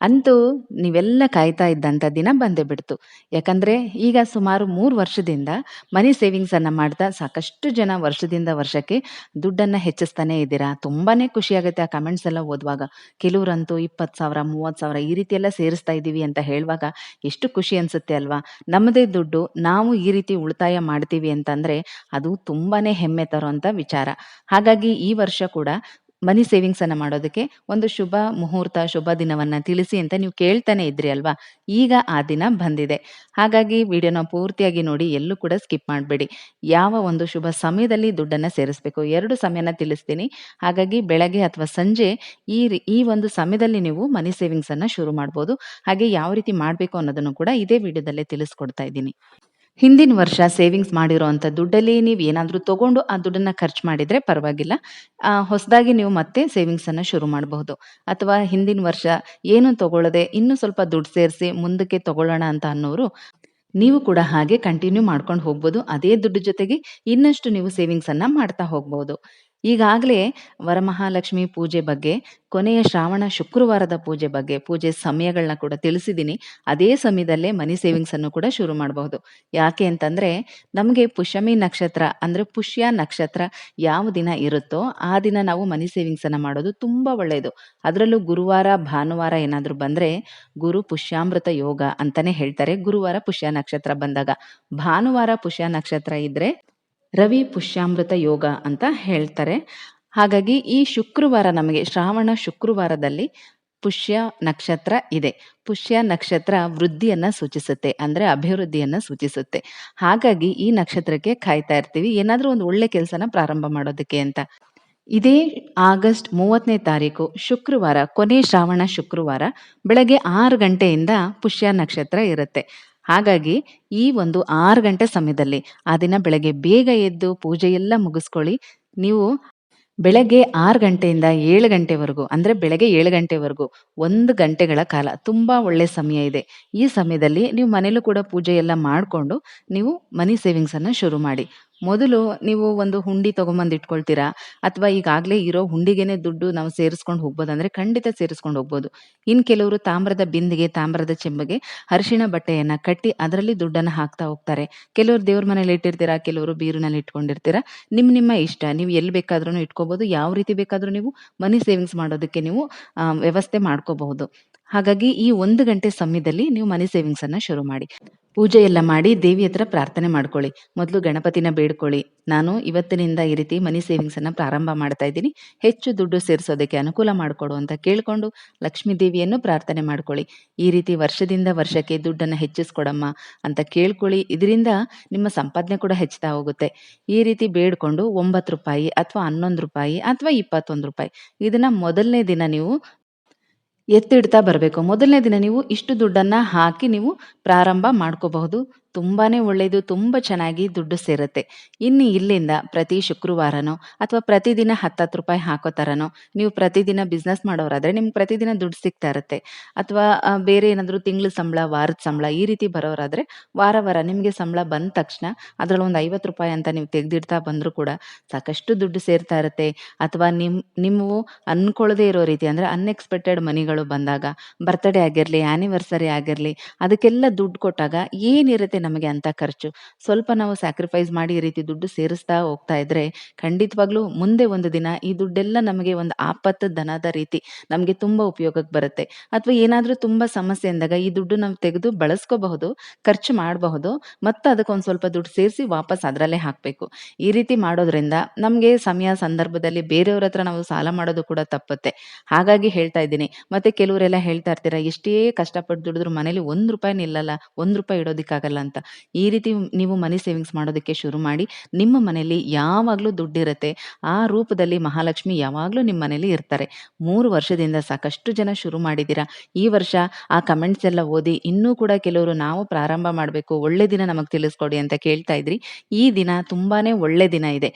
ಅಂತೂ ನೀವೆಲ್ಲ ಕಾಯ್ತಾ ಇದ್ದಂಥ ದಿನ ಬಂದೇ ಬಿಡ್ತು. ಯಾಕಂದರೆ ಈಗ ಸುಮಾರು ಮೂರು ವರ್ಷದಿಂದ ಮನಿ ಸೇವಿಂಗ್ಸನ್ನು ಮಾಡ್ತಾ ಸಾಕಷ್ಟು ಜನ ವರ್ಷದಿಂದ ವರ್ಷಕ್ಕೆ ದುಡ್ಡನ್ನು ಹೆಚ್ಚಿಸ್ತಾನೆ ಇದ್ದೀರಾ? ತುಂಬಾ ಖುಷಿಯಾಗುತ್ತೆ ಆ ಕಮೆಂಟ್ಸ್ ಎಲ್ಲ ಓದುವಾಗ. ಕೆಲವರಂತೂ ಇಪ್ಪತ್ತು ಸಾವಿರ, ಮೂವತ್ತು ಸಾವಿರ ಈ ರೀತಿ ಎಲ್ಲ ಸೇರಿಸ್ತಾ ಇದ್ದೀವಿ ಅಂತ ಹೇಳುವಾಗ ಎಷ್ಟು ಖುಷಿ ಅನಿಸುತ್ತೆ ಅಲ್ವಾ? ನಮ್ಮದೇ ದುಡ್ಡು ನಾವು ಈ ರೀತಿ ಉಳಿತಾಯ ಮಾಡ್ತೀವಿ ಅಂತಂದರೆ ಅದು ತುಂಬಾ ಹೆಮ್ಮೆ ತರುವಂಥ ವಿಚಾರ. ಹಾಗಾಗಿ ಈ ವರ್ಷ ಕೂಡ ಮನಿ ಸೇವಿಂಗ್ಸ್ ಅನ್ನ ಮಾಡೋದಕ್ಕೆ ಒಂದು ಶುಭ ಮುಹೂರ್ತ, ಶುಭ ದಿನವನ್ನ ತಿಳಿಸಿ ಅಂತ ನೀವು ಕೇಳ್ತಾನೆ ಇದ್ರಿ ಅಲ್ವಾ? ಈಗ ಆ ದಿನ ಬಂದಿದೆ. ಹಾಗಾಗಿ ವಿಡಿಯೋನ ಪೂರ್ತಿಯಾಗಿ ನೋಡಿ, ಎಲ್ಲೂ ಕೂಡ ಸ್ಕಿಪ್ ಮಾಡಬೇಡಿ. ಯಾವ ಒಂದು ಶುಭ ಸಮಯದಲ್ಲಿ ದುಡ್ಡನ್ನ ಸೇರಿಸಬೇಕು? ಎರಡು ಸಮಯನ ತಿಳಿಸ್ತೀನಿ. ಹಾಗಾಗಿ ಬೆಳಗ್ಗೆ ಅಥವಾ ಸಂಜೆ ಈ ಈ ಒಂದು ಸಮಯದಲ್ಲಿ ನೀವು ಮನಿ ಸೇವಿಂಗ್ಸ್ ಅನ್ನ ಶುರು ಮಾಡಬಹುದು ಹಾಗೆ ಯಾವ ರೀತಿ ಮಾಡಬೇಕು ಅನ್ನೋದನ್ನು ಕೂಡ ಇದೇ ವಿಡಿಯೋದಲ್ಲೇ ತಿಳಿಸ್ಕೊಡ್ತಾ ಇದ್ದೀನಿ. ಹಿಂದಿನ ವರ್ಷ ಸೇವಿಂಗ್ಸ್ ಮಾಡಿರೋಂಥ ದುಡ್ಡಲ್ಲಿ ನೀವು ಏನಾದರೂ ತಗೊಂಡು ಆ ದುಡ್ಡನ್ನ ಖರ್ಚು ಮಾಡಿದ್ರೆ ಪರವಾಗಿಲ್ಲ. ಹೊಸದಾಗಿ ನೀವು ಮತ್ತೆ ಸೇವಿಂಗ್ಸ್ ಅನ್ನ ಶುರು ಮಾಡಬಹುದು. ಅಥವಾ ಹಿಂದಿನ ವರ್ಷ ಏನು ತಗೊಳ್ಳದೆ ಇನ್ನೂ ಸ್ವಲ್ಪ ದುಡ್ಡು ಸೇರಿಸಿ ಮುಂದಕ್ಕೆ ತಗೊಳ್ಳೋಣ ಅಂತ ಅನ್ನೋರು ನೀವು ಕೂಡ ಹಾಗೆ ಕಂಟಿನ್ಯೂ ಮಾಡ್ಕೊಂಡು ಹೋಗ್ಬೋದು. ಅದೇ ದುಡ್ಡು ಜೊತೆಗೆ ಇನ್ನಷ್ಟು ನೀವು ಸೇವಿಂಗ್ಸ್ ಅನ್ನ ಮಾಡ್ತಾ ಹೋಗ್ಬೋದು. ಈಗಾಗಲೇ ವರಮಹಾಲಕ್ಷ್ಮಿ ಪೂಜೆ ಬಗ್ಗೆ, ಕೊನೆಯ ಶ್ರಾವಣ ಶುಕ್ರವಾರದ ಪೂಜೆ ಬಗ್ಗೆ, ಪೂಜೆ ಸಮಯಗಳನ್ನ ಕೂಡ ತಿಳಿಸಿದ್ದೀನಿ ಅದೇ ಸಮಯದಲ್ಲೇ ಮನಿ ಸೇವಿಂಗ್ಸ್ ಅನ್ನು ಕೂಡ ಶುರು ಮಾಡಬಹುದು. ಯಾಕೆ ಅಂತಂದ್ರೆ, ನಮಗೆ ಪುಷ್ಯಮಿ ನಕ್ಷತ್ರ ಅಂದ್ರೆ ಪುಷ್ಯ ನಕ್ಷತ್ರ ಯಾವ ದಿನ ಇರುತ್ತೋ ಆ ದಿನ ನಾವು ಮನಿ ಸೇವಿಂಗ್ಸ್ ಅನ್ನ ಮಾಡೋದು ತುಂಬಾ ಒಳ್ಳೆಯದು ಅದರಲ್ಲೂ ಗುರುವಾರ, ಭಾನುವಾರ ಏನಾದರೂ ಬಂದ್ರೆ ಗುರು ಪುಷ್ಯಾಮೃತ ಯೋಗ ಅಂತಾನೆ ಹೇಳ್ತಾರೆ. ಗುರುವಾರ ಪುಷ್ಯ ನಕ್ಷತ್ರ ಬಂದಾಗ. ಭಾನುವಾರ ಪುಷ್ಯ ನಕ್ಷತ್ರ ಇದ್ರೆ ರವಿ ಪುಷ್ಯಾಮೃತ ಯೋಗ ಅಂತ ಹೇಳ್ತಾರೆ. ಹಾಗಾಗಿ ಈ ಶುಕ್ರವಾರ ನಮಗೆ ಶ್ರಾವಣ ಶುಕ್ರವಾರದಲ್ಲಿ ಪುಷ್ಯ ನಕ್ಷತ್ರ ಇದೆ. ಪುಷ್ಯ ನಕ್ಷತ್ರ ವೃದ್ಧಿಯನ್ನ ಸೂಚಿಸುತ್ತೆ ಅಂದ್ರೆ ಅಭಿವೃದ್ಧಿಯನ್ನ ಸೂಚಿಸುತ್ತೆ. ಹಾಗಾಗಿ ಈ ನಕ್ಷತ್ರಕ್ಕೆ ಕಾಯ್ತಾ ಇರ್ತೀವಿ. ಏನಾದ್ರೂ ಒಂದು ಒಳ್ಳೆ ಕೆಲಸನ ಪ್ರಾರಂಭ ಮಾಡೋದಕ್ಕೆ ಅಂತ. ಇದೇ ಆಗಸ್ಟ್ ಮೂವತ್ತನೇ ತಾರೀಕು ಶುಕ್ರವಾರ, ಕೊನೆ ಶ್ರಾವಣ ಶುಕ್ರವಾರ ಬೆಳಗ್ಗೆ ಆರು ಗಂಟೆಯಿಂದ ಪುಷ್ಯ ನಕ್ಷತ್ರ ಇರುತ್ತೆ. ಹಾಗಾಗಿ ಈ ಒಂದು ಆರು ಗಂಟೆ ಸಮಯದಲ್ಲಿ ಆ ದಿನ ಬೆಳಗ್ಗೆ ಬೇಗ ಎದ್ದು ಪೂಜೆ ಎಲ್ಲ ಮುಗಿಸ್ಕೊಳ್ಳಿ. ನೀವು ಬೆಳಗ್ಗೆ ಆರು ಗಂಟೆಯಿಂದ ಏಳು ಗಂಟೆವರೆಗೂ, ಅಂದರೆ ಬೆಳಗ್ಗೆ ಏಳು ಗಂಟೆವರೆಗೂ ಒಂದು ಗಂಟೆಗಳ ಕಾಲ ತುಂಬ ಒಳ್ಳೆ ಸಮಯ ಇದೆ. ಈ ಸಮಯದಲ್ಲಿ ನೀವು ಮನೇಲೂ ಕೂಡ ಪೂಜೆ ಎಲ್ಲ ಮಾಡಿಕೊಂಡು ನೀವು ಮನಿ ಸೇವಿಂಗ್ಸನ್ನು ಶುರು ಮಾಡಿ. ಮೊದಲು ನೀವು ಒಂದು ಹುಂಡಿ ತಗೊಂಬಂದು ಇಟ್ಕೊಳ್ತೀರಾ? ಅಥವಾ ಈಗಾಗಲೇ ಇರೋ ಹುಂಡಿಗೆನೆ ದುಡ್ಡು ನಾವು ಸೇರಿಸ್ಕೊಂಡು ಹೋಗ್ಬೋದು ಅಂದ್ರೆ ಖಂಡಿತ ಸೇರಿಸ್ಕೊಂಡು ಹೋಗ್ಬೋದು. ಇನ್ ಕೆಲವರು ತಾಮ್ರದ ಬಿಂದಿಗೆ, ತಾಮ್ರದ ಚೆಂಬಗೆ ಅರಿಶಿಣ ಬಟ್ಟೆಯನ್ನ ಕಟ್ಟಿ ಅದರಲ್ಲಿ ದುಡ್ಡನ್ನ ಹಾಕ್ತಾ ಹೋಗ್ತಾರೆ. ಕೆಲವರು ದೇವ್ರ ಮನೇಲಿ ಇಟ್ಟಿರ್ತೀರಾ? ಕೆಲವರು ಬೀರುನಲ್ಲಿ ಇಟ್ಕೊಂಡಿರ್ತೀರಾ? ನಿಮ್ ನಿಮ್ಮ ಇಷ್ಟ. ನೀವು ಎಲ್ಲಿ ಬೇಕಾದ್ರೂ ಇಟ್ಕೋಬಹುದು ಯಾವ ರೀತಿ ಬೇಕಾದ್ರೂ ನೀವು ಮನಿ ಸೇವಿಂಗ್ಸ್ ಮಾಡೋದಕ್ಕೆ ನೀವು ವ್ಯವಸ್ಥೆ ಮಾಡ್ಕೋಬಹುದು. ಹಾಗಾಗಿ ಈ ಒಂದು ಗಂಟೆ ಸಮಯದಲ್ಲಿ ನೀವು ಮನಿ ಸೇವಿಂಗ್ಸ್ ಅನ್ನ ಶುರು ಮಾಡಿ. ಪೂಜೆ ಎಲ್ಲ ಮಾಡಿ ದೇವಿ ಹತ್ರ ಪ್ರಾರ್ಥನೆ ಮಾಡ್ಕೊಳ್ಳಿ. ಮೊದಲು ಗಣಪತಿನ ಬೇಡ್ಕೊಳ್ಳಿ. ನಾನು ಇವತ್ತಿನಿಂದ ಈ ರೀತಿ ಮನಿ ಸೇವಿಂಗ್ಸ್ ಅನ್ನ ಪ್ರಾರಂಭ ಮಾಡ್ತಾ ಇದ್ದೀನಿ. ಹೆಚ್ಚು ದುಡ್ಡು ಸೇರಿಸೋದಕ್ಕೆ ಅನುಕೂಲ ಮಾಡಿಕೊಡು ಅಂತ ಕೇಳಿಕೊಂಡು ಲಕ್ಷ್ಮೀ ದೇವಿಯನ್ನು ಪ್ರಾರ್ಥನೆ ಮಾಡ್ಕೊಳ್ಳಿ. ಈ ರೀತಿ ವರ್ಷದಿಂದ ವರ್ಷಕ್ಕೆ ದುಡ್ಡನ್ನ ಹೆಚ್ಚಿಸ್ಕೊಡಮ್ಮ ಅಂತ ಕೇಳ್ಕೊಳ್ಳಿ. ಇದರಿಂದ ನಿಮ್ಮ ಸಂಪಾದನೆ ಕೂಡ ಹೆಚ್ಚುತ್ತಾ ಹೋಗುತ್ತೆ. ಈ ರೀತಿ ಬೇಡ್ಕೊಂಡು ಒಂಬತ್ತು ರೂಪಾಯಿ ಅಥವಾ ಹನ್ನೊಂದು ರೂಪಾಯಿ ಅಥವಾ ಇಪ್ಪತ್ತೊಂದು ರೂಪಾಯಿ ಇದನ್ನ ಮೊದಲನೇ ದಿನ ನೀವು ಎತ್ತಿಡ್ತಾ ಬರಬೇಕು. ಮೊದಲನೇ ದಿನ ನೀವು ಇಷ್ಟು ದುಡ್ಡನ್ನು ಹಾಕಿ ನೀವು ಪ್ರಾರಂಭ ಮಾಡ್ಕೋಬಹುದು. ತುಂಬಾನೇ ಒಳ್ಳೆಯದು ತುಂಬ ಚೆನ್ನಾಗಿ ದುಡ್ಡು ಸೇರುತ್ತೆ. ಇನ್ನು ಇಲ್ಲಿಂದ ಪ್ರತಿ ಶುಕ್ರವಾರನೋ ಅಥವಾ ಪ್ರತಿದಿನ ಹತ್ತತ್ತು ರೂಪಾಯಿ ಹಾಕೋ ಥರನೋ ನೀವು ಪ್ರತಿದಿನ ಬಿಸ್ನೆಸ್ ಮಾಡೋರಾದರೆ ನಿಮ್ಗೆ ಪ್ರತಿದಿನ ದುಡ್ಡು ಸಿಗ್ತಾ ಇರುತ್ತೆ. ಅಥವಾ ಬೇರೆ ಏನಾದರೂ ತಿಂಗಳ ಸಂಬಳ, ವಾರದ ಸಂಬಳ ಈ ರೀತಿ ಬರೋರಾದರೆ ವಾರ ವಾರ ನಿಮಗೆ ಸಂಬಳ ಬಂದ ತಕ್ಷಣ ಅದರಲ್ಲಿ ಒಂದು ಐವತ್ತು ರೂಪಾಯಿ ಅಂತ ನೀವು ತೆಗೆದಿಡ್ತಾ ಬಂದರೂ ಕೂಡ ಸಾಕಷ್ಟು ದುಡ್ಡು ಸೇರ್ತಾ ಇರುತ್ತೆ. ಅಥವಾ ನಿಮ್, ನೀವು ಅನ್ಕೊಳ್ಳದೆ ಇರೋ ರೀತಿ ಅಂದ್ರೆ ಅನ್ಎಕ್ಸ್ಪೆಕ್ಟೆಡ್ ಮನಿಗಳು ಬಂದಾಗ ಬರ್ತ್ಡೇ ಆಗಿರಲಿ ಆನಿವರ್ಸರಿ ಆಗಿರಲಿ ಅದಕ್ಕೆಲ್ಲ ದುಡ್ಡು ಕೊಟ್ಟಾಗ ಏನಿರುತ್ತೆ ನಮಗೆ ಅಂತ ಖರ್ಚು. ಸ್ವಲ್ಪ ನಾವು ಸ್ಯಾಕ್ರಿಫೈಸ್ ಮಾಡಿ ಈ ರೀತಿ ದುಡ್ಡು ಸೇರಿಸ್ತಾ ಹೋಗ್ತಾ ಇದ್ರೆ ಖಂಡಿತವಾಗ್ಲೂ ಮುಂದೆ ಒಂದು ದಿನ ಈ ದುಡ್ಡೆಲ್ಲ ನಮಗೆ ಒಂದು ಆಪತ್ತು ದನದ ರೀತಿ ನಮಗೆ ತುಂಬಾ ಉಪಯೋಗಕ್ಕೆ ಬರುತ್ತೆ. ಅಥವಾ ಏನಾದರೂ ತುಂಬಾ ಸಮಸ್ಯೆ ಅಂದಾಗ ಈ ದುಡ್ಡು ನಾವು ತೆಗೆದು ಬಳಸ್ಕೋಬಹುದು, ಖರ್ಚು ಮಾಡಬಹುದು, ಮತ್ತೆ ಅದಕ್ಕೊಂದು ಸ್ವಲ್ಪ ದುಡ್ಡು ಸೇರಿಸಿ ವಾಪಸ್ ಅದರಲ್ಲೇ ಹಾಕಬೇಕು. ಈ ರೀತಿ ಮಾಡೋದ್ರಿಂದ ನಮಗೆ ಸಮಯ ಸಂದರ್ಭದಲ್ಲಿ ಬೇರೆಯವ್ರ ಹತ್ರ ನಾವು ಸಾಲ ಮಾಡೋದು ಕೂಡ ತಪ್ಪುತ್ತೆ. ಹಾಗಾಗಿ ಹೇಳ್ತಾ ಇದ್ದೀನಿ, ಮತ್ತೆ ಕೆಲವರೆಲ್ಲ ಹೇಳ್ತಾ ಇರ್ತೀರಾ, ಎಷ್ಟೇ ಕಷ್ಟಪಟ್ಟು ದುಡಿದ್ರು ಮನೇಲಿ ಒಂದ್ ರೂಪಾಯಿ ನಿಲ್ಲಲ್ಲ ಒಂದ್ ರೂಪಾಯಿ ಇಡೋದಿಕ್ಕಾಗಲ್ಲ ಅಂತ. ಈ ರೀತಿ ನೀವು ಮನಿ ಸೇವಿಂಗ್ಸ್ ಮಾಡೋದಕ್ಕೆ ಶುರು ಮಾಡಿ, ನಿಮ್ಮ ಮನೆಯಲ್ಲಿ ಯಾವಾಗಲೂ ದುಡ್ಡಿರುತ್ತೆ, ಆ ರೂಪದಲ್ಲಿ ಮಹಾಲಕ್ಷ್ಮಿ ಯಾವಾಗಲೂ ನಿಮ್ಮ ಮನೇಲಿ ಇರ್ತಾರೆ. ಮೂರು ವರ್ಷದಿಂದ ಸಾಕಷ್ಟು ಜನ ಶುರು ಮಾಡಿದ್ದೀರಾ ಈ ವರ್ಷ ಆ ಕಮೆಂಟ್ಸ್ ಎಲ್ಲ ಓದಿ ಇನ್ನೂ ಕೂಡ ಕೆಲವರು ನಾವು ಪ್ರಾರಂಭ ಮಾಡಬೇಕು, ಒಳ್ಳೆ ದಿನ ನಮಗೆ ತಿಳಿಸ್ಕೊಡಿ ಅಂತ ಕೇಳ್ತಾ ಇದ್ರಿ. ಈ ದಿನ ತುಂಬಾನೇ ಒಳ್ಳೆ ದಿನ ಇದೆ.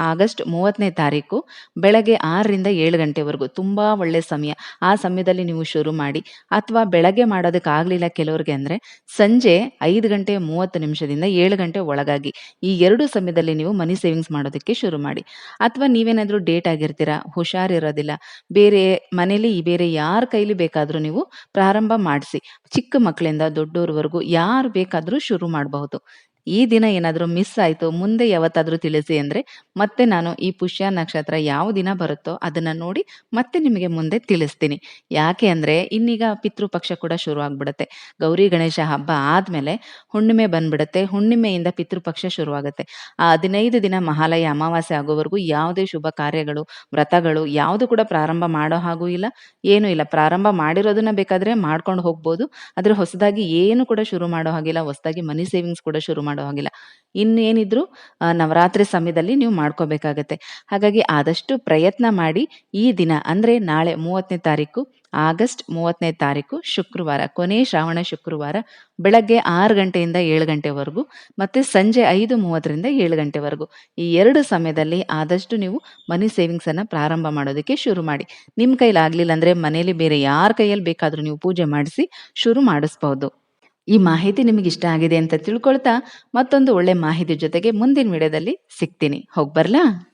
ಆಗಸ್ಟ್ ಮೂವತ್ತನೇ ತಾರೀಕು, ಬೆಳಗ್ಗೆ ಆರರಿಂದ ಏಳು ಗಂಟೆವರೆಗೂ ತುಂಬಾ ಒಳ್ಳೆ ಸಮಯ. ಆ ಸಮಯದಲ್ಲಿ ನೀವು ಶುರು ಮಾಡಿ, ಅಥವಾ ಬೆಳಗ್ಗೆ ಮಾಡೋದಕ್ಕಾಗಲಿಲ್ಲ ಕೆಲವ್ರಿಗೆ ಅಂದ್ರೆ, ಸಂಜೆ 5 ಗಂಟೆ 30 ನಿಮಿಷದಿಂದ ಏಳು ಗಂಟೆ ಒಳಗಾಗಿ ಈ ಎರಡು ಸಮಯದಲ್ಲಿ ನೀವು ಮನಿ ಸೇವಿಂಗ್ಸ್ ಮಾಡೋದಕ್ಕೆ ಶುರು ಮಾಡಿ. ಅಥವಾ ನೀವೇನಾದರೂ ಡೇಟ್ ಆಗಿರ್ತೀರಾ, ಹುಷಾರಿರೋದಿಲ್ಲ, ಬೇರೆ ಮನೇಲಿ ಬೇರೆ ಯಾರ ಕೈಲಿ ಬೇಕಾದರೂ ನೀವು ಪ್ರಾರಂಭ ಮಾಡಿಸಿ ಚಿಕ್ಕ ಮಕ್ಕಳಿಂದ ದೊಡ್ಡೋರ್ವರೆಗೂ ಯಾರು ಬೇಕಾದರೂ ಶುರು ಮಾಡಬಹುದು. ಈ ದಿನ ಏನಾದರೂ ಮಿಸ್ ಆಯ್ತು, ಮುಂದೆ ಯಾವತ್ತಾದರೂ ತಿಳಿಸಿ ಅಂದ್ರೆ ಮತ್ತೆ ನಾನು ಈ ಪುಷ್ಯ ನಕ್ಷತ್ರ ಯಾವ ದಿನ ಬರುತ್ತೋ ಅದನ್ನ ನೋಡಿ ಮತ್ತೆ ನಿಮಗೆ ಮುಂದೆ ತಿಳಿಸ್ತೀನಿ. ಯಾಕೆ ಅಂದ್ರೆ ಇನ್ನೀಗ ಪಿತೃಪಕ್ಷ ಕೂಡ ಶುರು ಆಗ್ಬಿಡುತ್ತೆ. ಗೌರಿ ಗಣೇಶ ಹಬ್ಬ ಆದಮೇಲೆ ಹುಣ್ಣಿಮೆ ಬಂದ್ಬಿಡುತ್ತೆ. ಹುಣ್ಣಿಮೆಯಿಂದ ಪಿತೃಪಕ್ಷ ಶುರುವಾಗುತ್ತೆ. ಆ 15 ದಿನ ಮಹಾಲಯ ಅಮಾವಾಸ್ಯೆ ಆಗೋವರೆಗೂ ಯಾವುದೇ ಶುಭ ಕಾರ್ಯಗಳು, ವ್ರತಗಳು ಯಾವುದು ಕೂಡ ಪ್ರಾರಂಭ ಮಾಡೋ ಹಾಗೂ ಇಲ್ಲ, ಏನೂ ಇಲ್ಲ. ಪ್ರಾರಂಭ ಮಾಡಿರೋದನ್ನ ಬೇಕಾದ್ರೆ ಮಾಡ್ಕೊಂಡು ಹೋಗ್ಬೋದು. ಆದರೆ ಹೊಸದಾಗಿ ಏನು ಕೂಡ ಶುರು ಮಾಡೋ ಹಾಗಿಲ್ಲ. ಹೊಸದಾಗಿ ಮನಿ ಸೇವಿಂಗ್ಸ್ ಕೂಡ ಶುರು ಮಾಡೋ ಹಾಗಿಲ್ಲ. ಇನ್ನೇನಿದ್ರು ನವರಾತ್ರಿ ಸಮಯದಲ್ಲಿ ನೀವು ಮಾಡ್ಕೋಬೇಕಾಗತ್ತೆ. ಹಾಗಾಗಿ ಆದಷ್ಟು ಪ್ರಯತ್ನ ಮಾಡಿ ಈ ದಿನ ಅಂದ್ರೆ ನಾಳೆ 30ನೇ ತಾರೀಕು ಆಗಸ್ಟ್ 30ನೇ ತಾರೀಕು ಶುಕ್ರವಾರ, ಕೊನೆ ಶ್ರಾವಣ ಶುಕ್ರವಾರ ಬೆಳಗ್ಗೆ ಆರು ಗಂಟೆಯಿಂದ ಏಳು ಗಂಟೆವರೆಗೂ ಮತ್ತೆ ಸಂಜೆ 5:30ರಿಂದ 7 ಗಂಟೆವರೆಗೂ ಈ ಎರಡು ಸಮಯದಲ್ಲಿ ಆದಷ್ಟು ನೀವು ಮನಿ ಸೇವಿಂಗ್ಸ್ ಅನ್ನ ಪ್ರಾರಂಭ ಮಾಡೋದಕ್ಕೆ ಶುರು ಮಾಡಿ. ನಿಮ್ಮ ಕೈಲಾಗ್ಲಿಲ್ಲ ಅಂದ್ರೆ ಮನೆಯಲ್ಲಿ ಬೇರೆ ಯಾರ ಕೈಯಲ್ಲಿ ಬೇಕಾದ್ರೂ ನೀವು ಪೂಜೆ ಮಾಡಿಸಿ ಶುರು ಮಾಡಿಸ್ಬಹುದು. ಈ ಮಾಹಿತಿ ನಿಮಗಿಷ್ಟ ಆಗಿದೆ ಅಂತ ತಿಳ್ಕೊಳ್ತಾ ಮತ್ತೊಂದು ಒಳ್ಳೆ ಮಾಹಿತಿ ಜೊತೆಗೆ ಮುಂದಿನ ವಿಡಿಯೋದಲ್ಲಿ ಸಿಗ್ತೀನಿ. ಹೋಗ್ಬರ್ಲಾ?